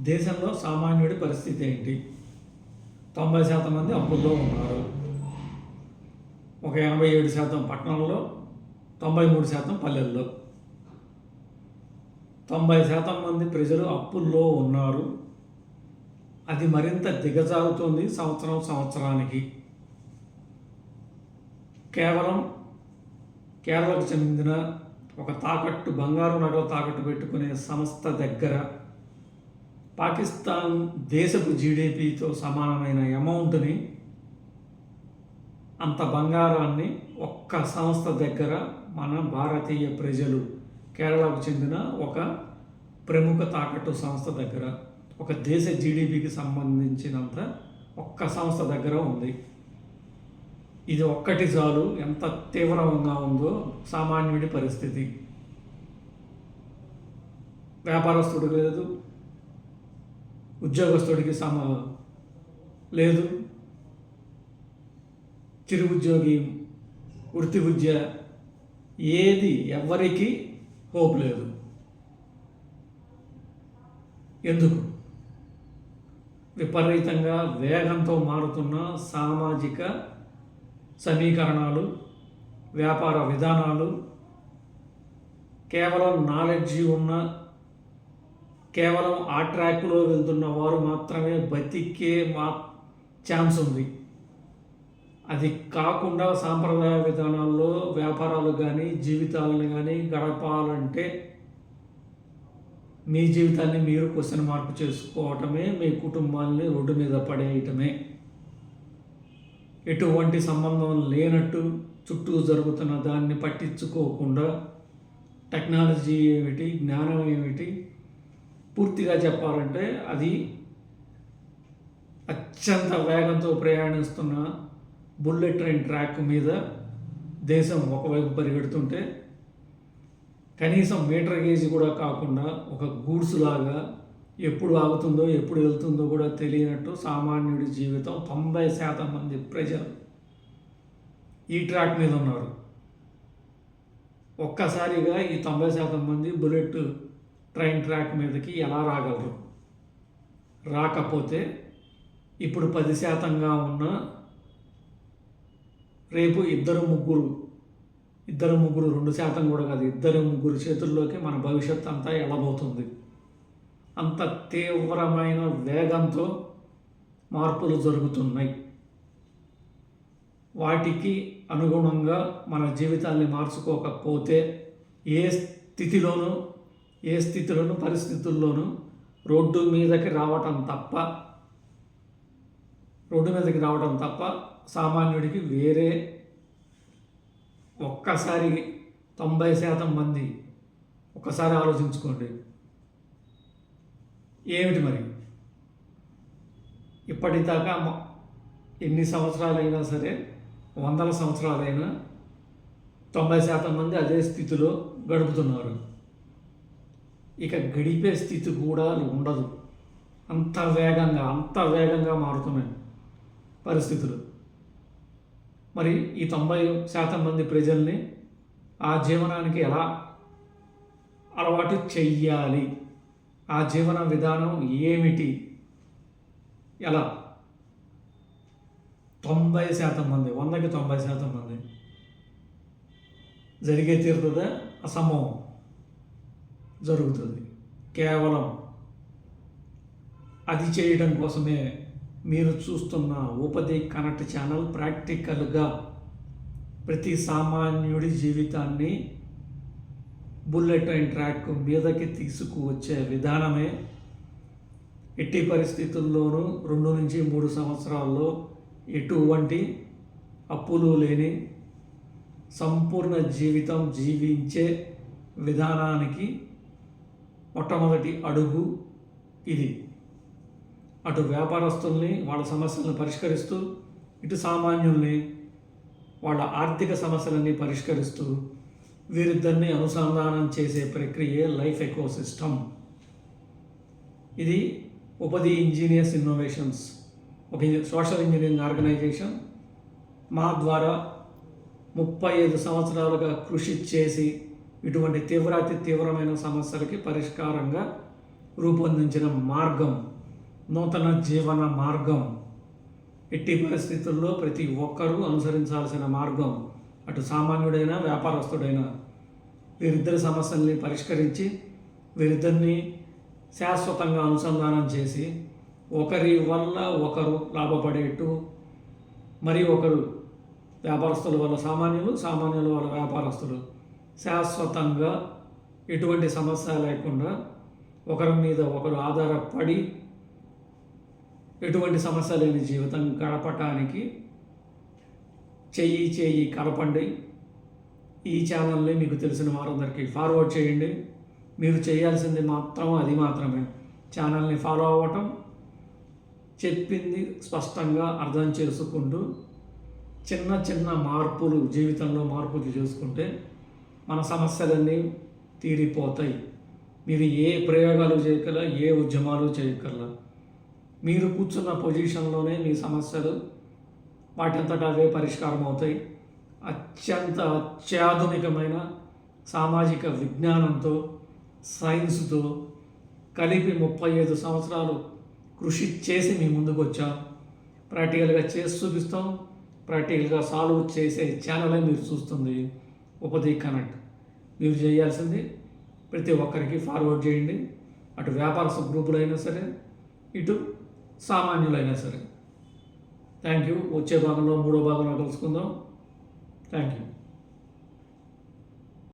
దేశంలో సామాన్యుడి పరిస్థితి ఏంటి? తొంభై శాతం మంది అప్పుల్లో ఉన్నారు. ఒక ఎనభై ఏడు శాతం పట్టణంలో తొంభై మూడు శాతం పల్లెల్లో. తొంభై శాతం మంది ప్రజలు అప్పుల్లో ఉన్నారు. అది మరింత దిగజారుతుంది సంవత్సరం సంవత్సరానికి. కేవలం కేరళకు చెందిన ఒక తాకట్టు బంగారు నగలు తాకట్టు పెట్టుకునే సంస్థ దగ్గర పాకిస్తాన్ దేశపు జీడిపితో సమానమైన అమౌంట్ని అంత బంగారాన్ని ఒక్క సంస్థ దగ్గర మన భారతీయ ప్రజలు కేరళకు చెందిన ఒక ప్రముఖ తాకట్టు సంస్థ దగ్గర ఒక దేశ జీడిపికి సంబంధించినంత ఒక్క సంస్థ దగ్గర ఉంది. ఇది ఒక్కటి చాలు. ఎంత తీవ్రంగా ఉందో సామాన్యుడి పరిస్థితి. వ్యాపారస్తుడు లేదు ఉద్యోగస్తుడికి సమ లేదు. చిరు ఉద్యోగి వృత్తి విద్య ఏది ఎవరికి హోప్ లేదు. ఎందుకు? విపరీతంగా వేగంతో మారుతున్న సామాజిక సమీకరణాలు వ్యాపార విధానాలు కేవలం నాలెడ్జి ఉన్న కేవలం ఆ ట్రాక్లో వెళ్తున్న వారు మాత్రమే బతికే మా ఛాన్స్ ఉంది. అది కాకుండా సాంప్రదాయ విధానాల్లో వ్యాపారాలు కానీ జీవితాలను కానీ గడపాలంటే మీ జీవితాన్ని మీరు క్వశ్చన్ మార్క్ చేసుకోవటమే మీ కుటుంబాన్ని రోడ్డు మీద పడేయటమే. ఎటువంటి సంబంధం లేనట్టు చుట్టూ జరుగుతున్న దాన్ని పట్టించుకోకుండా టెక్నాలజీ ఏమిటి జ్ఞానం ఏమిటి పూర్తిగా చెప్పాలంటే అది అత్యంత వేగంతో ప్రయాణిస్తున్న బుల్లెట్ ట్రైన్ ట్రాక్ మీద దేశం ఒకవైపు పరిగెడుతుంటే కనీసం మీటర్ గేజ్ కూడా కాకుండా ఒక గూడ్స్ లాగా ఎప్పుడు ఆగుతుందో ఎప్పుడు వెళ్తుందో కూడా తెలియనట్టు సామాన్యుడి జీవితం తొంభై శాతం మంది ప్రజలు ఈ ట్రాక్ మీద ఉన్నారు. ఒక్కసారిగా ఈ తొంభై శాతం మంది బుల్లెట్ ట్రైన్ ట్రాక్ మీదకి ఎలా రాగలరు? రాకపోతే ఇప్పుడు పది శాతంగా ఉన్న రేపు ఇద్దరు ముగ్గురు ఇద్దరు ముగ్గురు రెండు శాతం కూడా కాదు ఇద్దరు ముగ్గురు చేతుల్లోకి మన భవిష్యత్ అంతా ఎడబోతుంది అంత తీవ్రమైన వేగంతో మార్పులు జరుగుతున్నాయి. వాటికి అనుగుణంగా మన జీవితాన్ని మార్చుకోకపోతే ఏ స్థితిలోనూ ఏ స్థితిలోనూ పరిస్థితుల్లోనూ రోడ్డు మీదకి రావటం తప్ప రోడ్డు మీదకి రావడం తప్ప సామాన్యుడికి వేరే ఒక్కసారి తొంభై శాతం మంది ఒక్కసారి ఆలోచించుకోండి. ఏమిటి మరి? ఇప్పటిదాకా ఎన్ని సంవత్సరాలైనా సరే వందల సంవత్సరాలైనా తొంభై శాతం మంది అదే స్థితిలో గడుపుతున్నారు. ఇక గడిపే స్థితి కూడా ఉండదు. అంత వేగంగా అంత వేగంగా మారుతున్నాయి పరిస్థితులు. మరి ఈ తొంభై శాతం మంది ప్రజల్ని ఆ జీవనానికి ఎలా అలవాటు చెయ్యాలి? ఆ జీవన విధానం ఏమిటి? ఎలా? తొంభై శాతం మంది వందకి తొంభై శాతం మంది జరిగే తీరుతుందా? అసంభవం. జరుగుతుంది. కేవలం అది చేయడం కోసమే మీరు చూస్తున్న ఉపది కనెక్ట్ ఛానల్ ప్రాక్టికల్గా ప్రతి సామాన్యుడి జీవితాన్ని బుల్లెట్ ట్రైన్ ట్రాక్ మీదకి తీసుకువచ్చే విధానమే. ఎట్టి పరిస్థితుల్లోనూ రెండు నుంచి మూడు సంవత్సరాల్లో ఎటువంటి అప్పులు లేని సంపూర్ణ జీవితం జీవించే విధానానికి మొట్టమొదటి అడుగు ఇది. అటు వ్యాపారస్తుల్ని వాళ్ళ సమస్యలను పరిష్కరిస్తూ ఇటు సామాన్యుల్ని వాళ్ళ ఆర్థిక సమస్యలన్నీ పరిష్కరిస్తూ వీరిద్దరిని అనుసంధానం చేసే ప్రక్రియే లైఫ్ ఎకో సిస్టమ్ ఇది ఉపది ఇంజనీర్స్ ఇన్నోవేషన్స్ ఒక సోషల్ ఇంజనీరింగ్ ఆర్గనైజేషన్ మా ద్వారా ముప్పై ఐదు సంవత్సరాలుగా కృషి చేసి ఇటువంటి తీవ్రాతి తీవ్రమైన సమస్యలకి పరిష్కారంగా రూపొందించిన మార్గం నూతన జీవన మార్గం. ఎట్టి పరిస్థితుల్లో ప్రతి ఒక్కరూ అనుసరించాల్సిన మార్గం. అటు సామాన్యుడైనా వ్యాపారస్తుడైనా వీరిద్దరి సమస్యల్ని పరిష్కరించి వీరిద్దరిని శాశ్వతంగా అనుసంధానం చేసి ఒకరి వల్ల ఒకరు లాభపడేట్టు మరి ఒకరు వ్యాపారస్తుల వల్ల సామాన్యులు సామాన్యుల వల్ల వ్యాపారస్తులు శాశ్వతంగా ఎటువంటి సమస్య లేకుండా ఒకరి మీద ఒకరు ఆధారపడి ఎటువంటి సమస్య లేని జీవితం గడపటానికి చెయ్యి చెయ్యి కలపండి. ఈ ఛానల్ని మీకు తెలిసిన వారందరికీ ఫార్వర్డ్ చేయండి. మీరు చేయాల్సింది మాత్రం అది మాత్రమే. ఛానల్ని ఫాలో అవ్వటం చెప్పింది స్పష్టంగా అర్థం చేసుకుంటూ చిన్న చిన్న మార్పులు జీవితంలో మార్పులు చేసుకుంటే మన సమస్యలన్నీ తీరిపోతాయి. మీరు ఏ ప్రయోగాలు చేయగల ఏ ఉద్యమాలు చేయగల మీరు కూర్చున్న పొజిషన్లోనే మీ సమస్యలు వాటంతటా అవే పరిష్కారం అవుతాయి అత్యంత అత్యాధునికమైన సామాజిక విజ్ఞానంతో సైన్స్తో కలిపి ముప్పై ఐదు సంవత్సరాలు కృషి చేసి మీ ముందుకు వచ్చాం ప్రాక్టికల్గా చేసి చూపిస్తాం. ప్రాక్టికల్గా సాల్వ్ చేసే ఛానలే మీరు చూస్తుంది. ఉపది కనెక్ట్ మీరు చేయాల్సింది ప్రతి ఒక్కరికి ఫార్వర్డ్ చేయండి. అటు వ్యాపారస్తు గ్రూపులైనా సరే ఇటు సామాన్యులైనా సరే. థ్యాంక్ యూ వచ్చే భాగంలో మూడో భాగంలో కలుసుకుందాం. Thank you